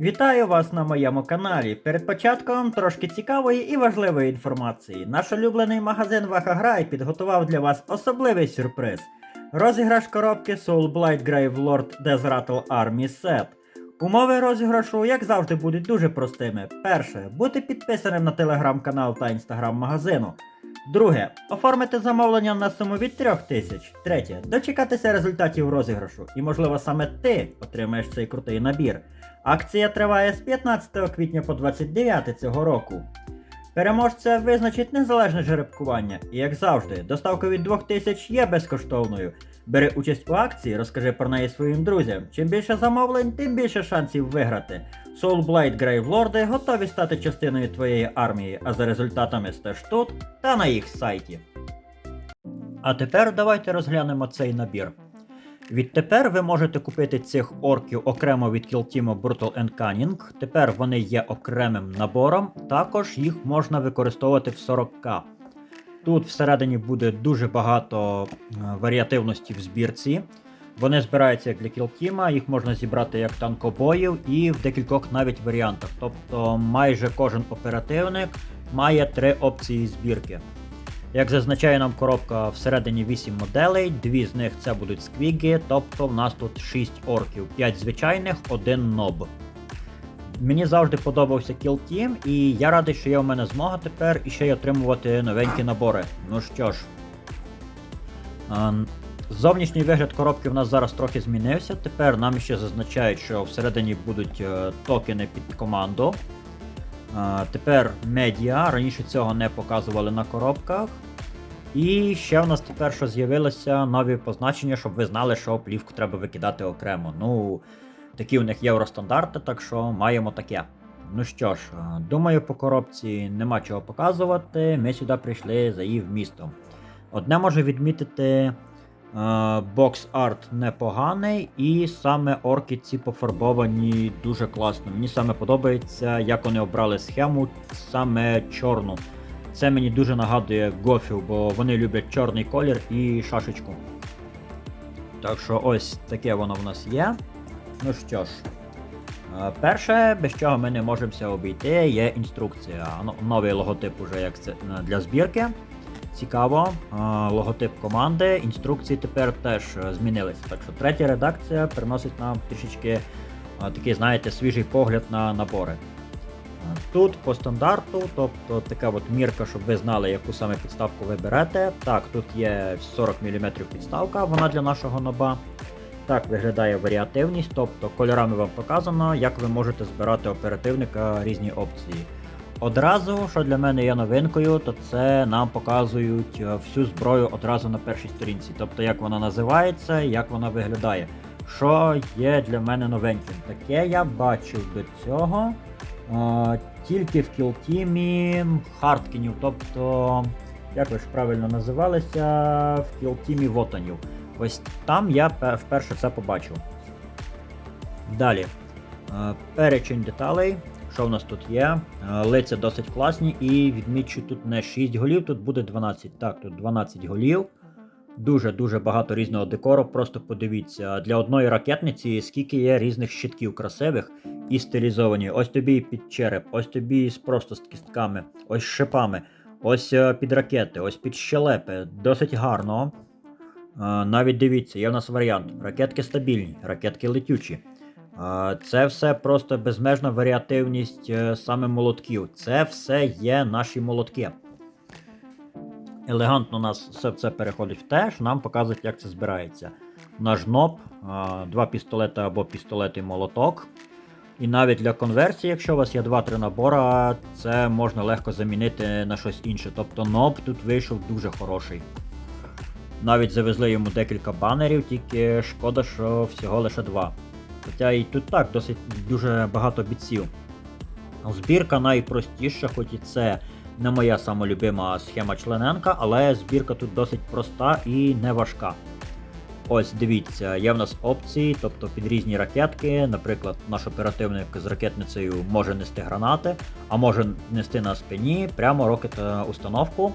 Вітаю вас на моєму каналі. Перед початком трошки цікавої і важливої інформації. Наш улюблений магазин Вахаграй підготував для вас особливий сюрприз. Розіграш коробки Soul Blight Grave Lord Death Rattle Army Set. Умови розіграшу, як завжди, будуть дуже простими. Перше, бути підписаним на телеграм-канал та інстаграм магазину. Друге, оформити замовлення на суму від 3 тисяч. Третє, дочекатися результатів розіграшу. І, можливо, саме ти отримаєш цей крутий набір. Акція триває з 15 квітня по 29 цього року. Переможця визначить незалежне жеребкування, і як завжди, доставка від 2000 є безкоштовною. Бери участь у акції, розкажи про неї своїм друзям. Чим більше замовлень, тим більше шансів виграти. Soul Blight Grave Lords готові стати частиною твоєї армії, а за результатами стеж тут та на їх сайті. А тепер давайте розглянемо цей набір. Відтепер ви можете купити цих орків окремо від Killteam Brutal and Cunning. Тепер вони є окремим набором, також їх можна використовувати в 40к. Тут всередині буде дуже багато е, варіативності в збірці. Вони збираються як для кілтіма, їх можна зібрати як танкобоїв і в декількох навіть варіантах. Тобто майже кожен оперативник має три опції збірки. Як зазначає нам коробка всередині 8 моделей, дві з них це будуть сквіги, тобто в нас тут 6 орків, 5 звичайних, один ноб. Мені завжди подобався Kill Team, і я радий, що є у мене змога тепер і ще й отримувати новенькі набори. Ну що ж. Зовнішній вигляд коробки в нас зараз трохи змінився. Тепер нам ще зазначають, що всередині будуть е, токени під команду. Тепер медіа, раніше цього не показували на коробках. І ще в нас тепер що з'явилося нові позначення, щоб ви знали, що плівку треба викидати окремо. Ну, такі у них євростандарти, так що маємо таке. Ну що ж, е, думаю, по коробці нема чого показувати. Ми сюди прийшли за її вмістом. Одне можу відмітити. Бокс-арт непоганий, і саме орки ці пофарбовані дуже класно. Мені саме подобається, як вони обрали схему, саме чорну. Це мені дуже нагадує гофів, бо вони люблять чорний колір і шашечку. Так що ось таке воно в нас є. Ну що ж, е, перше, без чого ми не можемо обійти, є інструкція. Ну, Новий логотип уже як е, для збірки. Цікаво, е, логотип команди, інструкції тепер теж змінилися. Так що третя редакція приносить нам трішечки такий, знаєте, свіжий погляд на набори. Тут по стандарту, тобто така от мірка, щоб ви знали, яку саме підставку ви берете. Так, тут є 40 мм підставка, вона для нашого ноба. Так виглядає варіативність, тобто кольорами вам показано, як ви можете збирати оперативника різні опції. Одразу, що для мене є новинкою, то це нам показують е, всю зброю одразу на першій сторінці. Тобто як вона називається, як вона виглядає. Що є для мене новеньким. Таке я бачив до цього е, тільки в кілтімі Харткінів, тобто, як ви ж правильно називалися, в кілтімі Вотанів. Ось там я вперше це побачив. Далі. Е, Перечень деталей. Що в нас тут є? Е, Лиця досить класні і відмічу тут не 6 голів, тут буде 12. Так, тут 12 голів. Дуже-дуже багато різного декору. Просто подивіться, для одної ракетниці скільки є різних щитків красивих і стилізовані. Ось тобі під череп, ось тобі просто з кістками, ось шипами, ось е, під ракети, ось під щелепи. Досить гарно. Навіть дивіться, є в нас варіант. Ракетки стабільні, ракетки летючі. Це все просто безмежна варіативність е, саме молотків. Це все є наші молотки. Елегантно нас все це переходить в те, що нам показують, як це збирається. Наш ноб, два пістолети або пістолет і молоток. І навіть для конверсії, якщо у вас є 2-3 набора, це можна легко замінити на щось інше. Тобто ноб тут вийшов дуже хороший. Навіть завезли йому декілька банерів, тільки шкода, що всього лише два. Хоча і тут так, досить дуже багато бітців. Збірка найпростіша, хоч і це не моя самолюбима схема члененка, але збірка тут досить проста і не важка. Ось дивіться, є в нас опції, тобто під різні ракетки. Наприклад, наш оперативник з ракетницею може нести гранати, а може нести на спині прямо рокет е, установку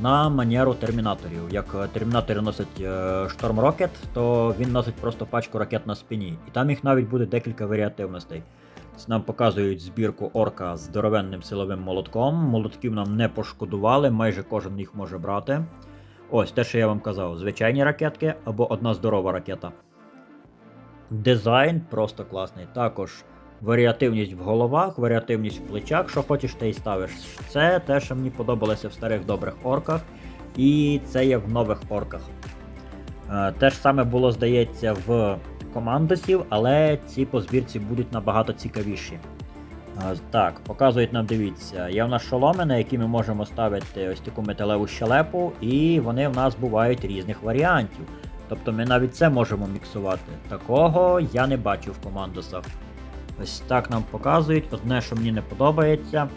на манеру термінаторів. Як е, термінатори носять е, шторм рокет, то він носить просто пачку ракет на спині. І там їх навіть буде декілька варіативностей. Нам показують збірку орка з здоровенним силовим молотком. Молотків нам не пошкодували, майже кожен їх може брати. Ось те, що я вам казав: звичайні ракетки або одна здорова ракета. Дизайн просто класний. Також варіативність в головах, варіативність в плечах, що хочеш, те й ставиш. Це те, що мені подобалося в старих добрих орках, і це є в нових орках. Е, Те ж саме було, здається, в командосів, але ці по збірці будуть набагато цікавіші. Е, Так, показують нам, дивіться, є в нас шоломи, на які ми можемо ставити ось таку металеву щелепу, і вони в нас бувають різних варіантів. Тобто ми навіть це можемо міксувати. Такого я не бачив в командосах. Ось так нам показують. Одне, що мені не подобається,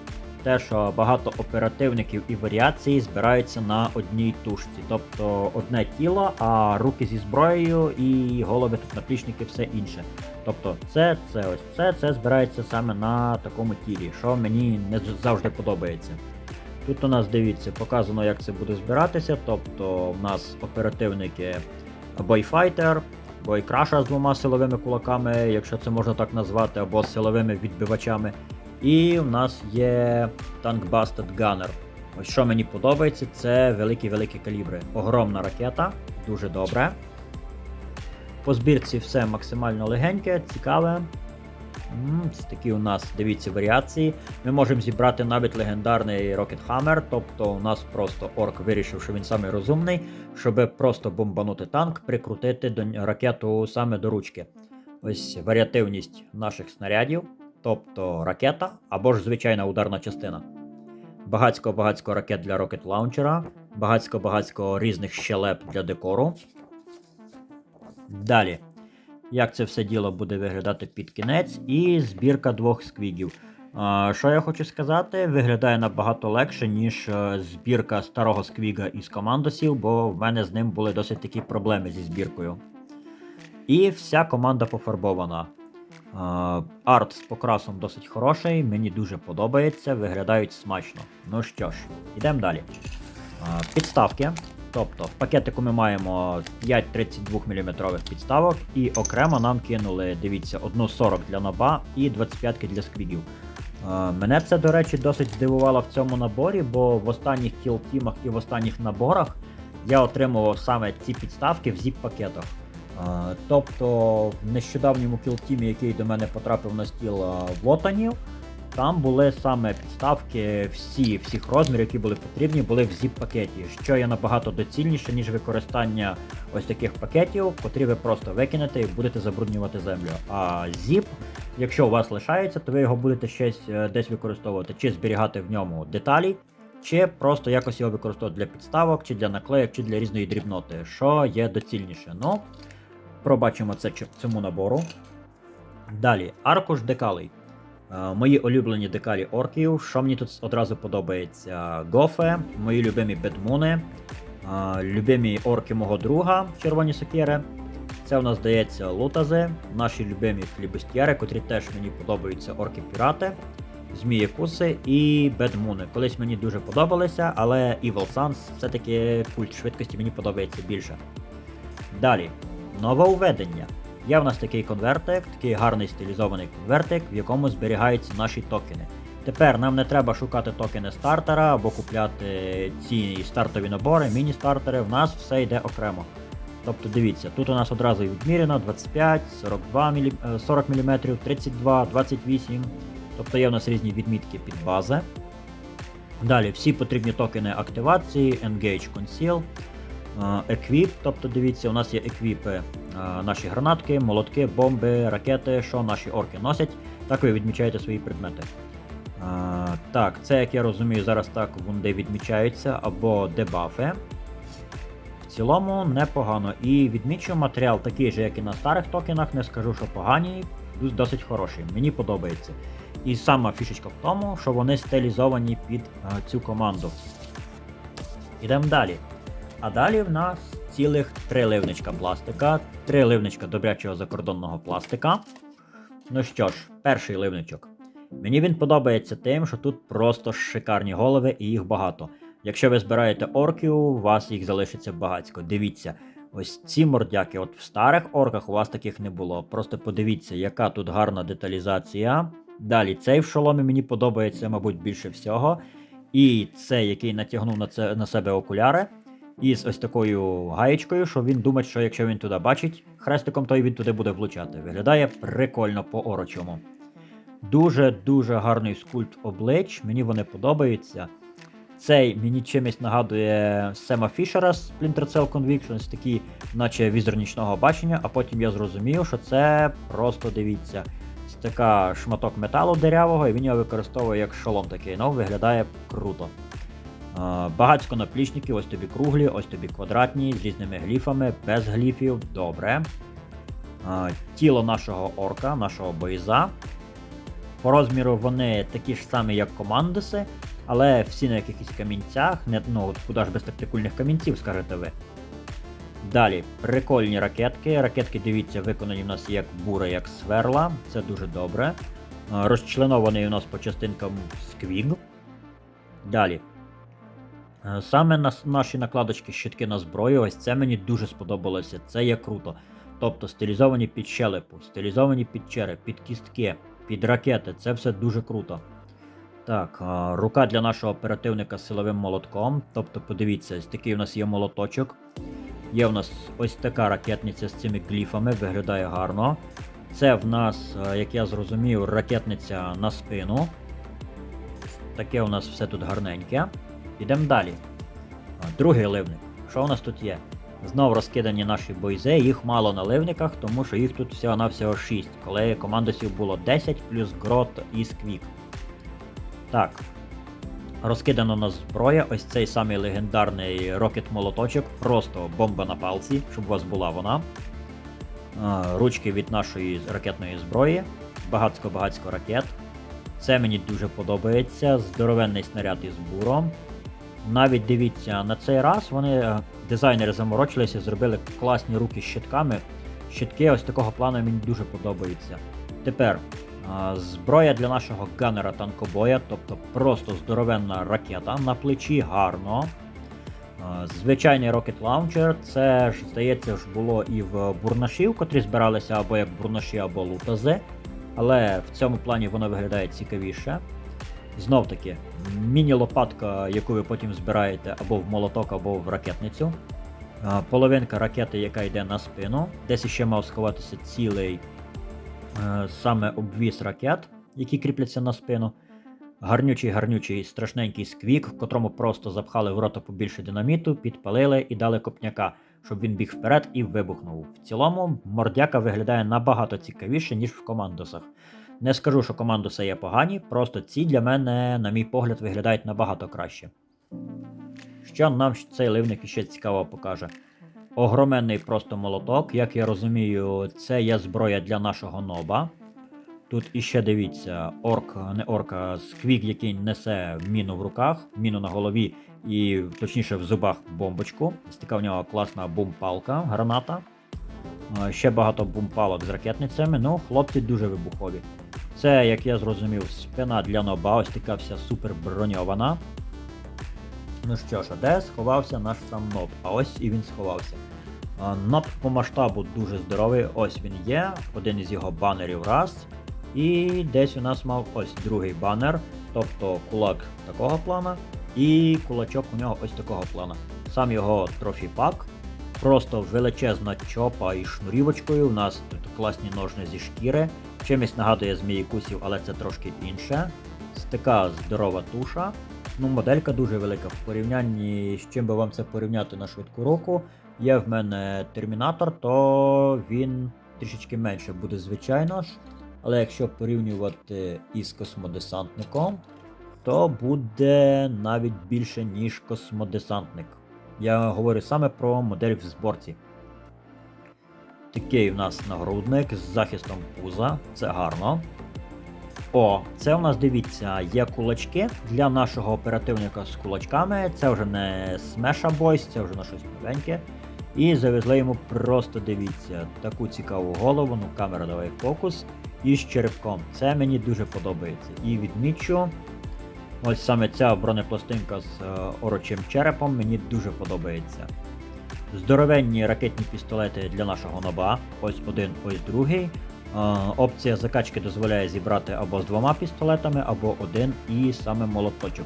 те, що багато оперативників і варіацій збираються на одній тушці. Тобто одне тіло, а руки зі зброєю і голови тут наплічники, все інше. Тобто це, це, ось це, це збирається саме на такому тілі, що мені не завжди подобається. Тут у нас дивіться, показано, як це буде збиратися. Тобто в нас оперативники бойфайтер, бойкраша з двома силовими кулаками, якщо це можна так назвати, або з силовими відбивачами. І в нас є танк Busted Gunner. Ось що мені подобається, це великі-великі калібри. Огромна ракета, дуже добре. По збірці все максимально легеньке, цікаве. Це такі у нас, дивіться, варіації. Ми можемо зібрати навіть легендарний Hammer, тобто у нас просто орк вирішив, що він самий розумний, щоб просто бомбанути танк, прикрутити до ракету саме до ручки. Ось варіативність наших снарядів, тобто ракета або ж звичайна ударна частина. Багацько-багацько ракет для рокет лаунчера, багацько-багацько різних щелеп для декору. Далі. Як це все діло буде виглядати під кінець, і збірка двох сквігів. Що я хочу сказати, виглядає набагато легше, ніж е, збірка старого сквіга із командосів, бо в мене з ним були досить такі проблеми зі збіркою. І вся команда пофарбована. Арт з покрасом досить хороший, мені дуже подобається, виглядають смачно. Ну що ж, йдемо далі. Підставки. Тобто в пакетику ми маємо 5 32 мм підставок, і окремо нам кинули, дивіться, одну 40 для наба і 25 для сквігів. Е, Мене це, до речі, досить здивувало в цьому наборі, бо в останніх кілтімах і в останніх наборах я отримував саме ці підставки в зіп-пакетах. Е, Тобто в нещодавньому кілтімі, який до мене потрапив на стіл е, вотанів, там були саме підставки всі, всіх розмірів, які були потрібні, були в зіп-пакеті, що є набагато доцільніше, ніж використання ось таких пакетів, котрі ви просто викинете і будете забруднювати землю. А зіп, якщо у вас лишається, то ви його будете щось е, десь використовувати, чи зберігати в ньому деталі, чи просто якось його використовувати для підставок, чи для наклеїк, чи для різної дрібноти, що є доцільніше. Ну, пробачимо це цьому набору. Далі, аркуш декалей. Е, Мої улюблені декалі орків. Що мені тут одразу подобається? Гофе, мої любимі бедмуни, е, любимі орки мого друга, червоні сокири. Це у нас здається лутази, наші любимі флібустьєри, котрі теж мені подобаються орки-пірати, змієкуси і бедмуни. Колись мені дуже подобалися, але Evil Suns все-таки культ швидкості мені подобається більше. Далі, нововведення. Є в нас такий конвертик, такий гарний стилізований конвертик, в якому зберігаються наші токени. Тепер нам не треба шукати токени стартера або купляти ці стартові набори, міні-стартери, в нас все йде окремо. Тобто дивіться, тут у нас одразу відмірено 25, 42 мілі... е, 40 мм, 32, 28. Тобто є в нас різні відмітки під бази. Далі всі потрібні токени активації, Engage Conceal, е, Equip, тобто дивіться, у нас є еквіпи, наші гранатки, молотки, бомби, ракети, що наші орки носять. Так ви відмічаєте свої предмети. Е, Так, це, як я розумію, зараз так вунди відмічаються або дебафи. В цілому непогано. І відмічу матеріал такий же, як і на старих токенах, не скажу, що погані, досить хороший. Мені подобається. І сама фішечка в тому, що вони стилізовані під е, цю команду. Ідемо далі. А далі в нас цілих три ливничка пластика, три ливничка добрячого закордонного пластика. Ну що ж, перший ливничок. Мені він подобається тим, що тут просто шикарні голови і їх багато. Якщо ви збираєте орків, у вас їх залишиться багатько. Дивіться, ось ці мордяки, от в старих орках у вас таких не було. Просто подивіться, яка тут гарна деталізація. Далі, цей в шоломі мені подобається, мабуть, більше всього. І цей, який натягнув на, це, на себе окуляри, із ось такою гаєчкою, що він думає, що якщо він туди бачить хрестиком, то й він туди буде влучати. Виглядає прикольно по орочому. Дуже-дуже гарний скульпт облич, мені вони подобаються. Цей мені чимось нагадує Сема Фішера з Splinter Cell Convictions, такі, наче візор нічного бачення, а потім я зрозумів, що це просто дивіться. Така шматок металу дерявого, і він його використовує як шолом такий, ну виглядає круто. Багацько наплічників, ось тобі круглі, ось тобі квадратні, з різними гліфами, без гліфів, добре. Тіло нашого орка, нашого бойза. По розміру вони такі ж самі, як командоси, але всі на якихось камінцях, не, ну куди ж без тактикульних камінців, скажете ви. Далі, прикольні ракетки. Ракетки, дивіться, виконані в нас як бура, як сверла. Це дуже добре. Розчленований у нас по частинкам сквіг. Далі. Е, Саме на наші накладочки щитки на зброю, ось це мені дуже сподобалося. Це є круто. Тобто стилізовані під щелепу, стилізовані під череп, під кістки, під ракети. Це все дуже круто. Так, рука для нашого оперативника з силовим молотком. Тобто, подивіться, ось такий у нас є молоточок. Є в нас ось така ракетниця з цими гліфами, виглядає гарно. Це в нас, е, як я зрозумів, ракетниця на спину. Таке у нас все тут гарненьке. Ідемо далі. Другий ливник. Що у нас тут є? Знов розкидані наші бойзе, їх мало на ливниках, тому що їх тут всього-навсього 6, коли командосів було 10 плюс грот і сквік. Так. Розкидано у нас зброя, ось цей самий легендарний рокет молоточок, просто бомба на палці, щоб у вас була вона. Ручки від нашої ракетної зброї, багацько-багацько ракет. Це мені дуже подобається. Здоровенний снаряд із буром. Навіть дивіться, на цей раз вони, е, дизайнери заморочилися, зробили класні руки з щитками. Щитки ось такого плану мені дуже подобаються. Тепер зброя для нашого ганера танкобоя, тобто просто здоровенна ракета на плечі гарно. Звичайний Rocket Launcher, це ж, здається, ж було і в бурнашів, котрі збиралися або як бурнаші, або лутази. Але в цьому плані воно виглядає цікавіше. Знов таки, міні-лопатка, яку ви потім збираєте або в молоток, або в ракетницю. Половинка ракети, яка йде на спину. Десь ще мав сховатися цілий е, саме обвіз ракет, які кріпляться на спину. Гарнючий, гарнючий, страшненький сквік, в котрому просто запхали в рота побільше динаміту, підпалили і дали копняка, щоб він біг вперед і вибухнув. В цілому, мордяка виглядає набагато цікавіше, ніж в командосах. Не скажу, що командоси є погані, просто ці для мене, на мій погляд, виглядають набагато краще. Що нам цей ливник іще цікаво покаже? Огроменний просто молоток, як я розумію, це є зброя для нашого ноба. Тут іще дивіться, орк, не орка, сквік, який несе міну в руках, міну на голові і точніше в зубах бомбочку. Ось така в нього класна бумпалка, граната. Ще багато бумпалок з ракетницями. Ну, хлопці дуже вибухові. Це, як я зрозумів, спина для ноба, ось така вся супер броньована. Ну що ж, а де сховався наш сам ноб? А ось і він сховався. Ноб по масштабу дуже здоровий, ось він є, один із його банерів раз. І десь у нас мав ось другий банер, тобто кулак такого плана, і кулачок у нього ось такого плана. Сам його трофі-пак, просто величезна чопа із шнурівочкою. У нас тут класні ножни зі шкіри. Чимось нагадує зміїкусів, але це трошки інше. Ось Така здорова туша. Ну, моделька дуже велика. В порівнянні з чим би вам це порівняти на швидку руку. Є в мене термінатор, то він трішечки менше буде, звичайно ж. Але якщо порівнювати із космодесантником, то буде навіть більше, ніж космодесантник. Я говорю саме про модель в зборці. Такий в нас нагрудник з захистом пуза, це гарно. О, це у нас дивіться, є кулачки для нашого оперативника з кулачками. Це вже не Smash Boys, це вже на щось новеньке. І завезли йому просто дивіться таку цікаву голову, ну камера давай фокус. І з черепком. Це мені дуже подобається. І відмічу. Ось саме ця бронепластинка з е, орочим черепом мені дуже подобається. Здоровенні ракетні пістолети для нашого ноба. Ось один, ось другий. Опція закачки дозволяє зібрати або з двома пістолетами, або один і саме молоточок.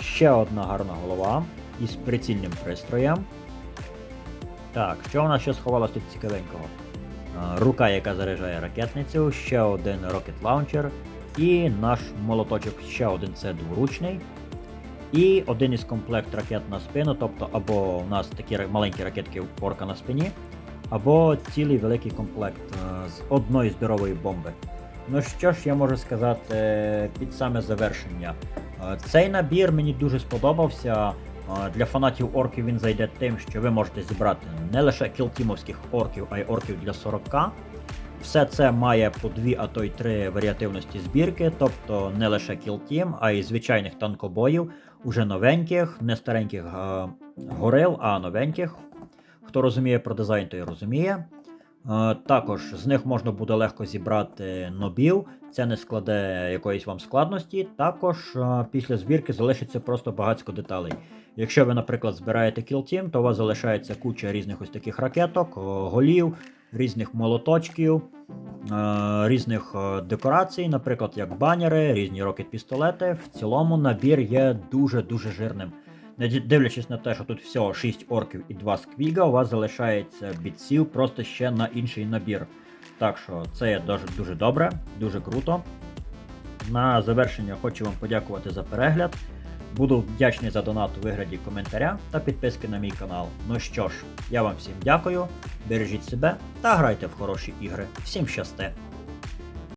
Ще одна гарна голова із прицільним пристроєм. Так, що у нас ще сховалось тут цікавенького? Рука, яка заряджає ракетницю, ще один Rocket Launcher, і наш молоточок, ще один це дворучний. І один із комплект ракет на спину, тобто або у нас такі маленькі ракетки порка на спині, або цілий великий комплект е, з одної здорової бомби. Ну що ж я можу сказати під саме завершення. Е, Цей набір мені дуже сподобався. Е, Для фанатів орків він зайде тим, що ви можете зібрати не лише кілтімовських орків, а й орків для 40. Все це має по дві, а то й три варіативності збірки, тобто не лише кілтім, а й звичайних танкобоїв, уже новеньких, не стареньких е, горил, а новеньких. Хто розуміє про дизайн, той розуміє. Також з них можна буде легко зібрати нобів, це не складе якоїсь вам складності. Також після збірки залишиться просто багатько деталей. Якщо ви, наприклад, збираєте кілтім, то у вас залишається куча різних ось таких ракеток, голів, різних молоточків, е, різних е, декорацій, наприклад, як банери, різні рокет-пістолети. В цілому набір є дуже-дуже жирним. Не дивлячись на те, що тут всього 6 орків і 2 сквіга, у вас залишається бітсів просто ще на інший набір. Так що це є дуже, дуже добре, дуже круто. На завершення хочу вам подякувати за перегляд. Буду вдячний за донат у вигляді коментаря та підписки на мій канал. Ну що ж, я вам всім дякую, бережіть себе та грайте в хороші ігри. Всім щасти!